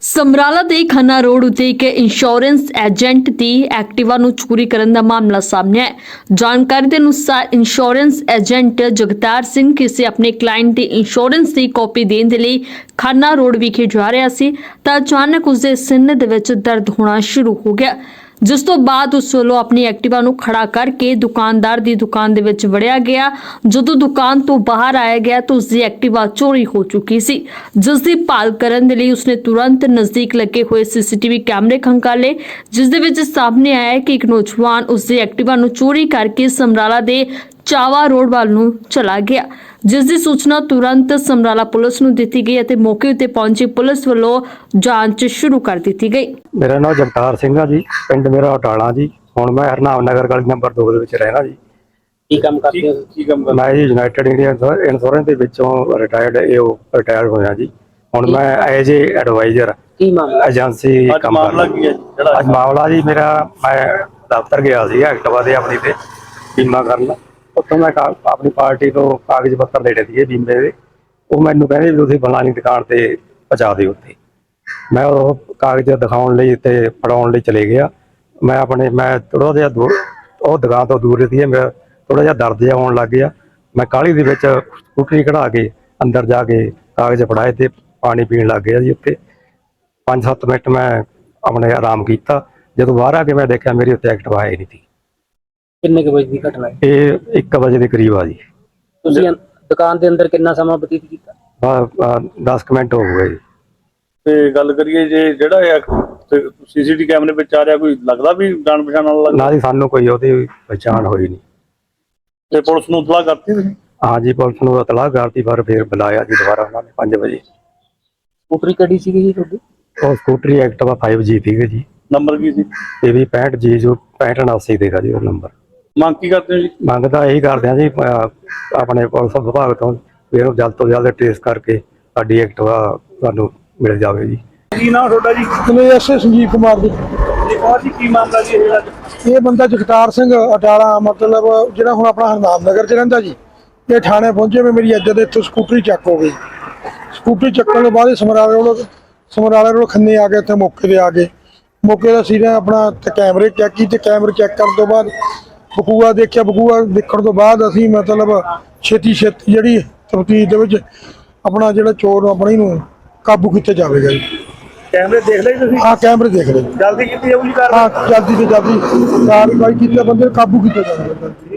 ਸਮਰਾਲਾ ਦੇ ਖੰਨਾ ਰੋਡ ਉਤੇ ਇੱਕ ਇੰਸ਼ੋਰੈਂਸ ਏਜੰਟ ਦੀ ਐਕਟਿਵਾ ਨੂੰ ਚੋਰੀ ਕਰਨ ਦਾ ਮਾਮਲਾ ਸਾਹਮਣੇ ਆਇਆ ਹੈ। ਜਾਣਕਾਰੀ ਦੇ ਅਨੁਸਾਰ ਇੰਸ਼ੋਰੈਂਸ ਏਜੰਟ ਜਗਤਾਰ ਸਿੰਘ ਕਿਸੇ ਆਪਣੇ ਕਲਾਇੰਟ ਦੀ ਇੰਸ਼ੋਰੈਂਸ ਦੀ ਕਾਪੀ ਦੇਣ ਦੇ ਲਈ ਖੰਨਾ ਰੋਡ ਵਿਖੇ ਜਾ ਰਿਹਾ ਸੀ, ਤਾਂ ਅਚਾਨਕ ਉਸਦੇ ਸਿੰਨ ਦੇ ਵਿੱਚ ਦਰਦ ਹੋਣਾ ਸ਼ੁਰੂ ਹੋ ਗਿਆ ਜਿਸ ਤੋਂ ਬਾਅਦ ਉਸ ਵੱਲੋਂ ਆਪਣੀ ਐਕਟਿਵਾ ਨੂੰ ਖੜਾ ਕਰਕੇ ਦੁਕਾਨਦਾਰ ਦੀ ਦੁਕਾਨ ਦੇ ਵਿੱਚ ਵੜਿਆ ਗਿਆ। ਜਦੋਂ ਦੁਕਾਨ ਤੋਂ ਬਾਹਰ ਆਇਆ ਗਿਆ ਤਾਂ ਉਸ ਦੀ ਐਕਟਿਵਾ ਚੋਰੀ ਹੋ ਚੁੱਕੀ ਸੀ। ਜਿਸ ਦੀ ਭਾਲ ਕਰਨ ਦੇ ਲਈ ਉਸਨੇ ਤੁਰੰਤ ਨਜ਼ਦੀਕ ਲੱਗੇ ਹੋਏ ਸੀਸੀਟੀਵੀ ਕੈਮਰੇ ਖੰਗਾਲੇ, ਜਿਸ ਦੇ ਵਿੱਚ ਸਾਹਮਣੇ ਆਇਆ ਕਿ ਇੱਕ ਨੌਜਵਾਨ ਉਸ ਦੀ ਐਕਟਿਵਾ ਨੂੰ ਚੋਰੀ ਕਰਕੇ ਸਮਰਾਲਾ ਦੇ ਚਾਵਾ ਰੋਡ ਵੱਲ ਨੂੰ ਚਲਾ ਗਿਆ ਜਿਸ ਦੀ ਸੂਚਨਾ ਤੁਰੰਤ ਸਮਰਾਲਾ ਪੁਲਿਸ ਨੂੰ ਦਿੱਤੀ ਗਈ ਅਤੇ ਮੌਕੇ ਉੱਤੇ ਪਹੁੰਚੀ ਪੁਲਿਸ ਵੱਲੋਂ ਜਾਂਚ ਸ਼ੁਰੂ ਕਰ ਦਿੱਤੀ ਗਈ। ਮੇਰਾ ਨਾਮ ਜਗਤਾਰ ਸਿੰਘ ਆ ਜੀ ਪਿੰਡ ਮੇਰਾ ਹਟਾਲਾ ਜੀ ਹੁਣ ਮੈਂ ਹਰਨਾਮ ਨਗਰ ਗਲੀ ਨੰਬਰ 2 ਦੇ ਵਿੱਚ ਰਹਿਣਾ ਜੀ। ਕੀ ਕੰਮ ਕਰਦੇ ਹੋ? ਕੀ ਕੰਮ ਮੈਂ ਜੀ ਯੂਨਾਈਟਿਡ ਇੰਡੀਆ ਇੰਸ਼ੋਰੈਂਸ ਦੇ ਵਿੱਚੋਂ ਰਿਟਾਇਰਡ ਏਓ ਰਿਟਾਇਰ ਹੋਇਆ ਜੀ। ਹੁਣ ਮੈਂ ਐਜ ਏ ਐਡਵਾਈਜ਼ਰ ਕੀ ਮਾਮਲਾ? ਏਜੰਸੀ ਕੰਮ ਮਾਮਲਾ ਕਰਦਾ ਕੀ ਹੈ ਜੀ? ਜਿਹੜਾ ਅੱਜ ਮਾਮਲਾ ਜੀ ਮੇਰਾ ਮੈਂ ਦਫ਼ਤਰ ਗਿਆ ਸੀ ਐਕਟਿਵਾ ਦੇ ਆਪਣੀ ਤੇ ਬੀਮਾ ਕਰਨ। ਉੱਥੋਂ ਮੈਂ ਕਾ- ਆਪਣੀ ਪਾਰਟੀ ਤੋਂ ਕਾਗਜ਼ ਪੱਤਰ ਲੈਣੇ ਸੀਗੇ ਬੀਮੇ ਦੇ। ਉਹ ਮੈਨੂੰ ਕਹਿੰਦੇ ਵੀ ਤੁਸੀਂ ਫਲਾਣੀ ਦੁਕਾਨ ਤੇ ਪਹੁੰਚਾ ਦਿਓ ਉੱਥੇ। ਮੈਂ ਉਹ ਕਾਗਜ਼ ਦਿਖਾਉਣ ਲਈ ਤੇ ਫੜਾਉਣ ਲਈ ਚਲੇ ਗਿਆ। ਮੈਂ ਆਪਣੇ ਮੈਂ ਥੋੜਾ ਜਿਹਾ ਦੂਰ ਉਹ ਦੁਕਾਨ ਤੋਂ ਦੂਰ ਸੀ ਮੈਂ ਥੋੜਾ ਜਿਹਾ ਦਰਦ ਜਿਹਾ ਹੋਣ ਲੱਗ ਗਿਆ। ਮੈਂ ਕਾਹਲੀ ਦੇ ਵਿੱਚ ਸਕੂਟਰੀ ਕਢਾ ਕੇ ਅੰਦਰ ਜਾ ਕੇ ਕਾਗਜ਼ ਫੜਾਏ ਤੇ ਪਾਣੀ ਪੀਣ ਲੱਗ ਗਿਆ ਜੀ ਉੱਥੇ। 5-7 ਮਿੰਟ ਮੈਂ ਆਪਣੇ ਆਰਾਮ ਕੀਤਾ। ਜਦੋਂ ਬਾਹਰ ਆ ਕੇ ਮੈਂ ਦੇਖਿਆ, ਮੇਰੀ ਉੱਤੇ ਐਕਟਿਵਾ ਹੈ ਨਹੀਂ ਸੀ। ਕਿੰਨੇ ਕੁ ਵਜੇ ਦੀ ਘਟਨਾ ਹੈ? ਇਹ 1 ਵਜੇ ਦੇ ਕਰੀਬ ਆ ਜੀ। ਤੁਸੀਂ ਅੰ- ਦੁਕਾਨ ਦੇ ਅੰਦਰ ਕਿੰਨਾ ਸਮਾਂ ਬਤੀਤ ਕੀਤਾ? 10 ਮਿੰਟ ਹੋ ਗਏ ਜੀ। ਤੇ ਗੱਲ ਕਰੀਏ ਜੇ ਜਿਹੜਾ ਇਹ ਸੀਸੀਟੀ ਕੈਮਰੇ ਵਿੱਚ ਆ ਰਿਹਾ ਕੋਈ ਲੱਗਦਾ ਵੀ ਜਾਣ ਪਛਾਣ ਵਾਲਾ ਲੱਗਦਾ? ਨਾ ਜੀ ਸਾਨੂੰ ਕੋਈ ਉਹਦੀ ਪਛਾਣ ਹੋਈ ਨਹੀਂ। ਤੇ ਪੁਲਿਸ ਨੂੰ ਇਤਲਾਹ ਕਰਤੀ ਤੁਸੀਂ? ਹਾਂ ਜੀ ਪੁਲਿਸ ਨੂੰ ਇਤਲਾਹ ਕਰਤੀ ਪਰ ਫਿਰ ਬੁਲਾਇਆ ਜੀ ਦੁਬਾਰਾ ਉਹਨਾਂ ਨੇ 5 ਵਜੇ। ਸਕੂਟਰੀ ਕਿਹੜੀ ਸੀਗੀ ਜੀ ਤੁਹਾਡੀ? ਉਹ ਸਕੂਟਰੀ ਐਕਟਿਵਾ 5G ਸੀਗੇ ਜੀ। ਨੰਬਰ ਕੀ ਸੀ? ਇਹ ਵੀ 65G ਜੋ 6589 ਦੇਗਾ ਜੀ ਉਹ ਨੰਬਰ। ਮੰਗ ਕੀ ਕਰਦੇ ਹੋ ਜੀ? ਮੰਗਦਾ ਇਹੀ ਕਰਦੇ ਆ ਜੀ ਅਹ, ਆਪਣੇ ਪੁਲਿਸ ਵਿਭਾਗ ਤੋਂ ਵੀ ਇਹਨੂੰ ਜਲਦ ਤੋਂ ਜਲਦ ਟ੍ਰੇਸ ਕਰਕੇ ਸਾਡੀ ਐਕਟਿਵਾ ਤੁਹਾਨੂੰ ਮਿਲ ਜਾਵੇ ਜੀ। ਕੀ ਨਾਮ ਤੁਹਾਡਾ ਜੀ? ਮੈਨੂੰ ਐਸਏ ਸੰਜੀਵ ਕੁਮਾਰ ਜੀ। ਜੀ ਕੌਣ ਜੀ? ਕੀ ਮਾਮਲਾ ਜੀ ਇਹ ਜਿਹੜਾ ਇਹ ਬੰਦਾ ਜਗਤਾਰ ਸਿੰਘ ਅਟਾਲਾ ਮਤਲਬ ਜਿਹੜਾ ਹੁਣ ਆਪਣਾ ਹਰਨਾਮ ਨਗਰ 'ਚ ਰਹਿੰਦਾ ਜੀ ਇਹ ਥਾਣੇ ਪਹੁੰਚੇ ਵੀ ਮੇਰੀ ਇੱਜ਼ਤ ਇੱਥੋਂ ਸਕੂਟਰੀ ਚੱਕ ਹੋ ਗਈ। ਸਕੂਟਰੀ ਚੱਕਣ ਤੋਂ ਬਾਅਦ ਇਹ ਸਮਰਾਲੇ ਕੋਲ ਸਮਰਾਲੇ ਕੋਲ ਖੰਨੇ ਆ ਕੇ ਇੱਥੇ ਮੌਕੇ ਤੇ ਆ ਗਏ। ਮੌਕੇ ਦਾ ਸੀਗਾ ਆਪਣਾ ਤੇ ਕੈਮਰੇ ਚੈੱਕ ਕੀਤੇ ਕੈਮਰੇ ਚੈੱਕ ਕਰਨ ਤੋਂ ਬਾਅਦ ਬਕੂਆ ਦੇਖਿਆ ਬਕੂਆ ਦੇਖਣ ਤੋਂ ਬਾਅਦ ਅਸੀਂ ਮਤਲਬ ਛੇਤੀ ਛੇਤੀ ਜਿਹੜੀ ਤਫਤੀਸ਼ ਦੇ ਵਿੱਚ ਆਪਣਾ ਜਿਹੜਾ ਚੋਰ ਨੂੰ ਆਪਣੀ ਨੂੰ ਕਾਬੂ ਕੀਤਾ ਜਾਵੇਗਾ ਜੀ। ਕੈਮਰੇ ਦੇਖ ਲਈ ਤੁਸੀਂ? ਆਹ ਕੈਮਰੇ ਦੇਖ ਜੀ ਜਲਦੀ ਕੀਤੀ ਜਾਊਗੀ ਕਾਰ ਹਾਂ ਜਲਦੀ ਤੋਂ ਜਲਦੀ ਕਾਰਵਾਈ ਕੀਤੀ ਬੰਦੇ ਨੂੰ ਕਾਬੂ ਕੀਤਾ ਜਾਵੇ।